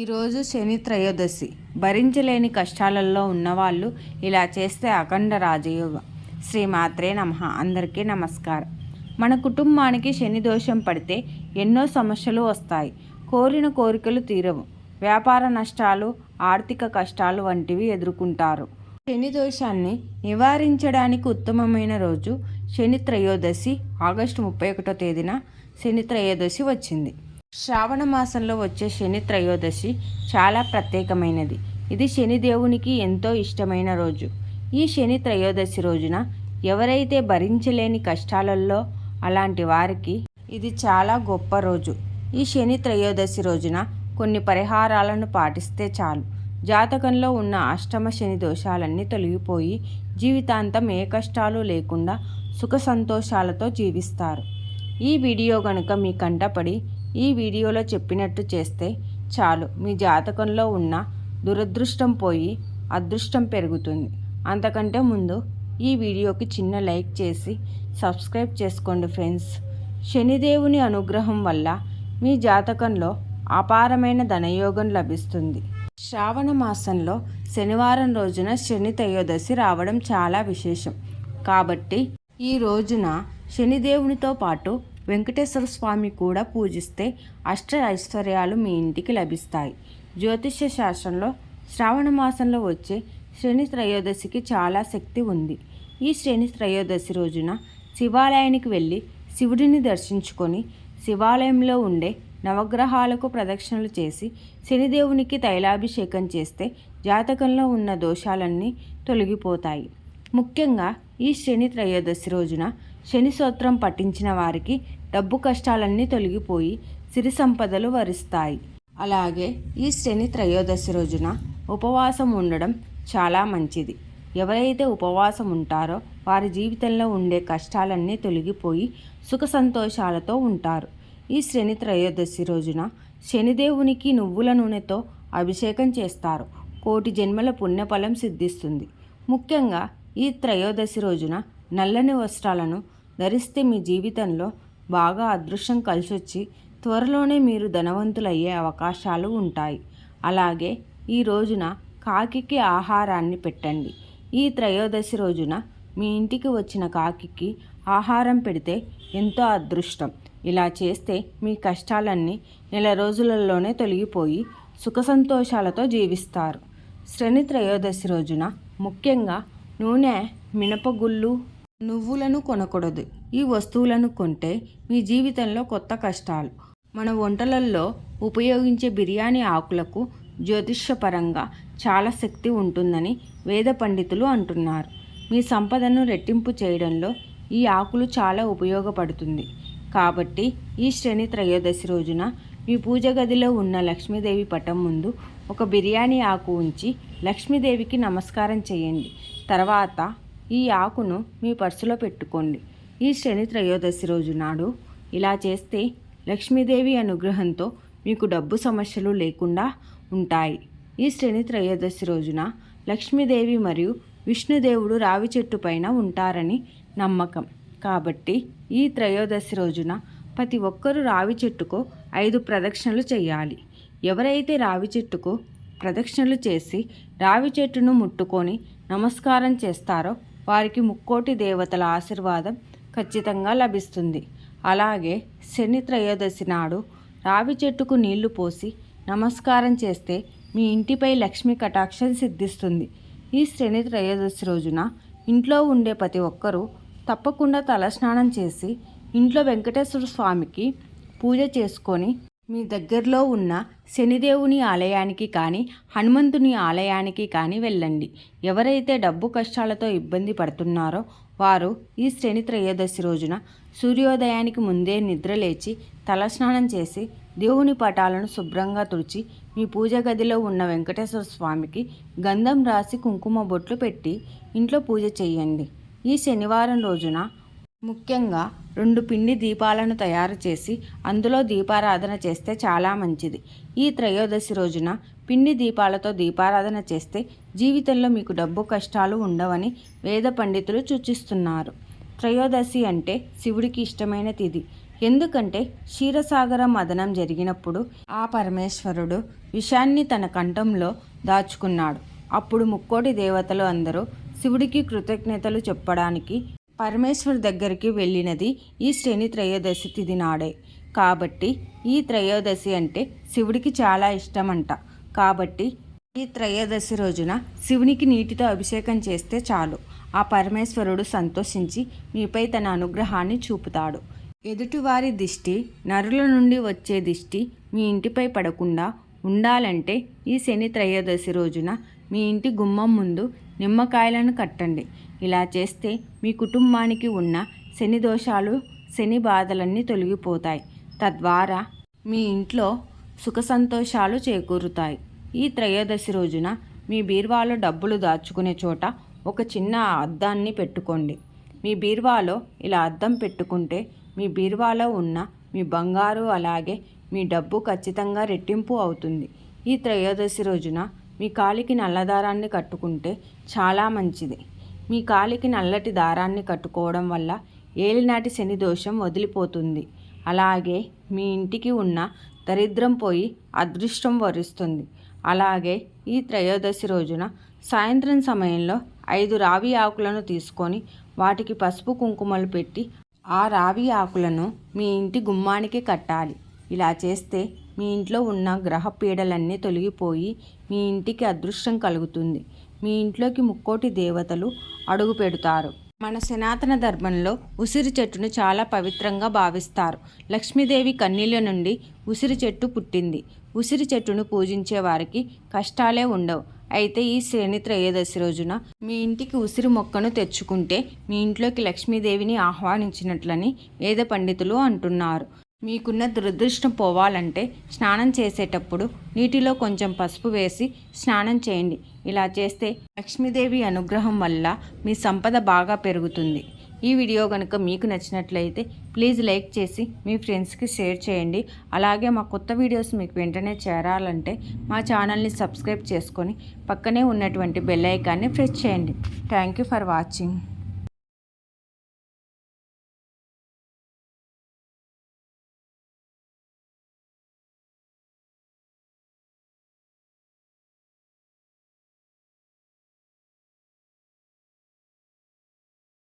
ఈరోజు శని త్రయోదశి. భరించలేని కష్టాలలో ఉన్నవాళ్ళు ఇలా చేస్తే అఖండ రాజయోగం. శ్రీమాత్రే నమ. అందరికీ నమస్కారం. మన కుటుంబానికి శని దోషం పడితే ఎన్నో సమస్యలు వస్తాయి. కోరిన కోరికలు తీరవు. వ్యాపార నష్టాలు ఆర్థిక కష్టాలు వంటివి ఎదుర్కొంటారు. శని దోషాన్ని నివారించడానికి ఉత్తమమైన రోజు శని త్రయోదశి ఆగస్టు ముప్పై ఒకటో తేదీన శని త్రయోదశి వచ్చింది. శ్రావణ మాసంలో వచ్చే శని త్రయోదశి చాలా ప్రత్యేకమైనది. ఇది శని దేవునికి ఎంతో ఇష్టమైన రోజు. ఈ శని త్రయోదశి రోజున ఎవరైతే భరించలేని కష్టాలలో అలాంటి వారికి ఇది చాలా గొప్ప రోజు. ఈ శని త్రయోదశి రోజున కొన్ని పరిహారాలను పాటిస్తే చాలు. జాతకంలో ఉన్న అష్టమ శని దోషాలన్నీ తొలగిపోయి జీవితాంతం ఏ కష్టాలు లేకుండా సుఖ సంతోషాలతో జీవిస్తారు. ఈ వీడియో కనుక మీ కంటపడి ఈ వీడియోలో చెప్పినట్టు చేస్తే చాలు. మీ జాతకంలో ఉన్న దురదృష్టం పోయి అదృష్టం పెరుగుతుంది. అంతకంటే ముందు ఈ వీడియోకి చిన్న లైక్ చేసి సబ్స్క్రైబ్ చేసుకోండి ఫ్రెండ్స్. శనిదేవుని అనుగ్రహం వల్ల మీ జాతకంలో అపారమైన ధనయోగం లభిస్తుంది. శ్రావణ మాసంలో శనివారం రోజున శని త్రయోదశి రావడం చాలా విశేషం. కాబట్టి ఈ రోజున శనిదేవునితో పాటు వెంకటేశ్వర స్వామి కూడా పూజిస్తే అష్ట ఐశ్వర్యాలు మీ ఇంటికి లభిస్తాయి. జ్యోతిష్య శాస్త్రంలో శ్రావణ మాసంలో వచ్చే శ్రేణి త్రయోదశికి చాలా శక్తి ఉంది. ఈ శ్రేణి త్రయోదశి రోజున శివాలయానికి వెళ్ళి శివుడిని దర్శించుకొని శివాలయంలో ఉండే నవగ్రహాలకు ప్రదక్షిణలు చేసి శనిదేవునికి తైలాభిషేకం చేస్తే జాతకంలో ఉన్న దోషాలన్నీ తొలగిపోతాయి. ముఖ్యంగా ఈ శని త్రయోదశి రోజున శని సూత్రం పఠించిన వారికి డబ్బు కష్టాలన్నీ తొలగిపోయి సిరి సంపదలు వరిస్తాయి. అలాగే ఈ శని త్రయోదశి రోజున ఉపవాసం ఉండడం చాలా మంచిది. ఎవరైతే ఉపవాసం ఉంటారో వారి జీవితంలో ఉండే కష్టాలన్నీ తొలగిపోయి సుఖ సంతోషాలతో ఉంటారు. ఈ శని త్రయోదశి రోజున శనిదేవునికి నువ్వుల నూనెతో అభిషేకం చేస్తారు. కోటి జన్మల పుణ్యఫలం సిద్ధిస్తుంది. ముఖ్యంగా ఈ త్రయోదశి రోజున నల్లని వస్త్రాలను ధరిస్తే మీ జీవితంలో బాగా అదృష్టం కలిసొచ్చి త్వరలోనే మీరు ధనవంతులయ్యే అవకాశాలు ఉంటాయి. అలాగే ఈ రోజున కాకికి ఆహారాన్ని పెట్టండి. ఈ త్రయోదశి రోజున మీ ఇంటికి వచ్చిన కాకికి ఆహారం పెడితే ఎంతో అదృష్టం. ఇలా చేస్తే మీ కష్టాలన్నీ నెల రోజులలోనే తొలగిపోయి సుఖ సంతోషాలతో జీవిస్తారు. శని త్రయోదశి రోజున ముఖ్యంగా నూనె మినపగుళ్ళు నువ్వులను కొనకూడదు. ఈ వస్తువులను కొంటే మీ జీవితంలో కొత్త కష్టాలు. మన వంటలల్లో ఉపయోగించే బిర్యానీ ఆకులకు జ్యోతిష్యపరంగా చాలా శక్తి ఉంటుందని వేద పండితులు అంటున్నారు. మీ సంపదను రెట్టింపు చేయడంలో ఈ ఆకులు చాలా ఉపయోగపడుతుంది. కాబట్టి ఈ శ్రేణి త్రయోదశి రోజున మీ పూజ గదిలో ఉన్న లక్ష్మీదేవి పటం ముందు ఒక బిర్యానీ ఆకు ఉంచి లక్ష్మీదేవికి నమస్కారం చేయండి. తర్వాత ఈ ఆకును మీ పర్సులో పెట్టుకోండి. ఈ శని త్రయోదశి రోజు నాడు ఇలా చేస్తే లక్ష్మీదేవి అనుగ్రహంతో మీకు డబ్బు సమస్యలు లేకుండా ఉంటాయి. ఈ శని త్రయోదశి రోజున లక్ష్మీదేవి మరియు విష్ణుదేవుడు రావి చెట్టు పైన ఉంటారని నమ్మకం. కాబట్టి ఈ త్రయోదశి రోజున ప్రతి ఒక్కరూ రావి చెట్టుకు ఐదు ప్రదక్షిణలు చేయాలి. ఎవరైతే రావి చెట్టుకు ప్రదక్షిణలు చేసి రావి చెట్టును ముట్టుకొని నమస్కారం చేస్తారో వారికి ముక్కోటి దేవతల ఆశీర్వాదం ఖచ్చితంగా లభిస్తుంది. అలాగే శని త్రయోదశి నాడు రావి చెట్టుకు నీళ్ళు పోసి నమస్కారం చేస్తే మీ ఇంటిపై లక్ష్మి కటాక్షం సిద్ధిస్తుంది. ఈ శని త్రయోదశి రోజున ఇంట్లో ఉండే ప్రతి ఒక్కరూ తప్పకుండా తలస్నానం చేసి ఇంట్లో వెంకటేశ్వర స్వామికి పూజ చేసుకొని మీ దగ్గరలో ఉన్న శనిదేవుని ఆలయానికి కానీ హనుమంతుని ఆలయానికి కానీ వెళ్ళండి. ఎవరైతే డబ్బు కష్టాలతో ఇబ్బంది పడుతున్నారో వారు ఈ శని త్రయోదశి రోజున సూర్యోదయానికి ముందే నిద్రలేచి తలస్నానం చేసి దేవుని పటాలను శుభ్రంగా తుడిచి మీ పూజ గదిలో ఉన్న వెంకటేశ్వర స్వామికి గంధం రాసి కుంకుమ బొట్లు పెట్టి ఇంట్లో పూజ చేయండి. ఈ శనివారం రోజున ముఖ్యంగా రెండు పిండి దీపాలను తయారు చేసి అందులో దీపారాధన చేస్తే చాలా మంచిది. ఈ త్రయోదశి రోజున పిండి దీపాలతో దీపారాధన చేస్తే జీవితంలో మీకు డబ్బు కష్టాలు ఉండవని వేద పండితులు సూచిస్తున్నారు. త్రయోదశి అంటే శివుడికి ఇష్టమైన తిథి. ఎందుకంటే క్షీరసాగర మదనం జరిగినప్పుడు ఆ పరమేశ్వరుడు విషాన్ని తన కంఠంలో దాచుకున్నాడు. అప్పుడు ముక్కోటి దేవతలు అందరూ శివుడికి కృతజ్ఞతలు చెప్పడానికి పరమేశ్వరు దగ్గరికి వెళ్ళినది ఈ శ్రేణి త్రయోదశి తిది నాడే. కాబట్టి ఈ త్రయోదశి అంటే శివుడికి చాలా ఇష్టమంట. కాబట్టి ఈ త్రయోదశి రోజున శివునికి నీటితో అభిషేకం చేస్తే చాలు. ఆ పరమేశ్వరుడు సంతోషించి మీపై తన అనుగ్రహాన్ని చూపుతాడు. ఎదుటివారి దిష్టి నరుల నుండి వచ్చే దిష్టి మీ ఇంటిపై పడకుండా ఉండాలంటే ఈ శని త్రయోదశి రోజున మీ ఇంటి గుమ్మం ముందు నిమ్మకాయలను కట్టండి. ఇలా చేస్తే మీ కుటుంబానికి ఉన్న శని దోషాలు శని బాధలన్నీ తొలగిపోతాయి. తద్వారా మీ ఇంట్లో సుఖ సంతోషాలు చేకూరుతాయి. ఈ త్రయోదశి రోజున మీ బీర్వాలో డబ్బులు దాచుకునే చోట ఒక చిన్న అద్దాన్ని పెట్టుకోండి. మీ బీర్వాలో ఇలా అద్దం పెట్టుకుంటే మీ బీర్వాలో ఉన్న మీ బంగారు అలాగే మీ డబ్బు ఖచ్చితంగా రెట్టింపు అవుతుంది. ఈ త్రయోదశి రోజున మీ కాలికి నల్ల దారాన్ని కట్టుకుంటే చాలా మంచిది. మీ కాలికి నల్లటి దారాన్ని కట్టుకోవడం వల్ల ఏలినాటి శని దోషం వదిలిపోతుంది. అలాగే మీ ఇంటికి ఉన్న దరిద్రం పోయి అదృష్టం వరిస్తుంది. అలాగే ఈ త్రయోదశి రోజున సాయంత్రం సమయంలో ఐదు రావి ఆకులను తీసుకొని వాటికి పసుపు కుంకుమలు పెట్టి ఆ రావి ఆకులను మీ ఇంటి గుమ్మానికి కట్టాలి. ఇలా చేస్తే మీ ఇంట్లో ఉన్న గ్రహ పీడలన్నీ తొలగిపోయి మీ ఇంటికి అదృష్టం కలుగుతుంది. మీ ఇంట్లోకి ముక్కోటి దేవతలు అడుగు పెడతారు. మన సనాతన ధర్మంలో ఉసిరి చెట్టును చాలా పవిత్రంగా భావిస్తారు. లక్ష్మీదేవి కన్నీళ్ళ నుండి ఉసిరి చెట్టు పుట్టింది. ఉసిరి చెట్టును పూజించే వారికి కష్టాలే ఉండవు. అయితే ఈ శ్రేణి త్రయోదశి రోజున మీ ఇంటికి ఉసిరి మొక్కను తెచ్చుకుంటే మీ ఇంట్లోకి లక్ష్మీదేవిని ఆహ్వానించినట్లని వేద పండితులు అంటున్నారు. మీకున్న దురదృష్టం పోవాలంటే స్నానం చేసేటప్పుడు నీటిలో కొంచెం పసుపు వేసి స్నానం చేయండి. ఇలా చేస్తే లక్ష్మీదేవి అనుగ్రహం వల్ల మీ సంపద బాగా పెరుగుతుంది. ఈ వీడియో కనుక మీకు నచ్చినట్లయితే ప్లీజ్ లైక్ చేసి మీ ఫ్రెండ్స్కి షేర్ చేయండి. అలాగే మా కొత్త వీడియోస్ మీకు వెంటనే చేరాలంటే మా ఛానల్ని సబ్స్క్రైబ్ చేసుకొని పక్కనే ఉన్నటువంటి బెల్ ఐకాన్ని ప్రెస్ చేయండి. Thank you for watching.